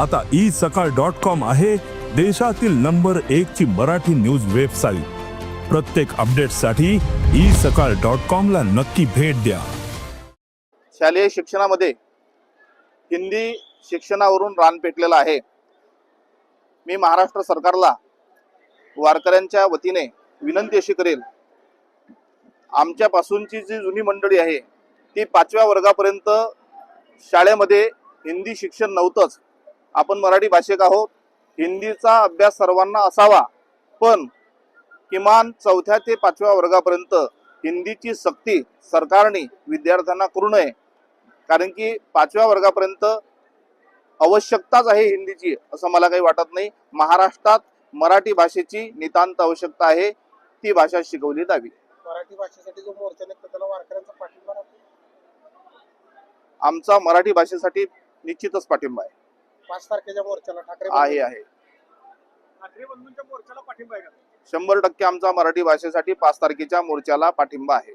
आता ई सकाळ dot com आहे देशातील नंबर एक ची मराठी न्यूज वेबसाईट. प्रत्येक अपडेटसाठी ई सकाळ डॉट कॉम ला नक्की भेट द्या. शालेय शिक्षणामध्ये हिंदी शिक्षणावरून रान पेटलेलं आहे. मी महाराष्ट्र सरकारला वारकऱ्यांच्या वतीने विनंती अशी करेल. आमच्यापासूनची जी जुनी मंडळी आहे ती पाचव्या वर्गापर्यंत शाळेमध्ये हिंदी शिक्षण नव्हतंच. आपण मराठी भाषिक आहोत. हिंदीचा अभ्यास सर्वांना असावा. पण किमान चौथ्या ते पाचव्या वर्गापर्यंत हिंदीची सक्ती सरकारने विद्यार्थ्यांना करू नये. कारण की पाचव्या वर्गापर्यंत आवश्यकताच आहे हिंदीची असं मला काही वाटत नाही. महाराष्ट्रात मराठी भाषेची नितांत आवश्यकता आहे. ती भाषा शिकवली जावी. मराठी भाषेसाठी जो मोर्चा निघतो त्याला वारकऱ्यांचा पाठिंबा राहतो. आमचा मराठी भाषेसाठी निश्चितच पाठिंबा आहे. पाच तारखेच्या मोर्चाला ठाकरे आहे आहे. ठाकरे बंधूंच्या मोर्चाला पाठिंबा आहे का? शंभर टक्के आमचा मराठी भाषेसाठी पाच तारखेच्या मोर्चाला पाठिंबा आहे.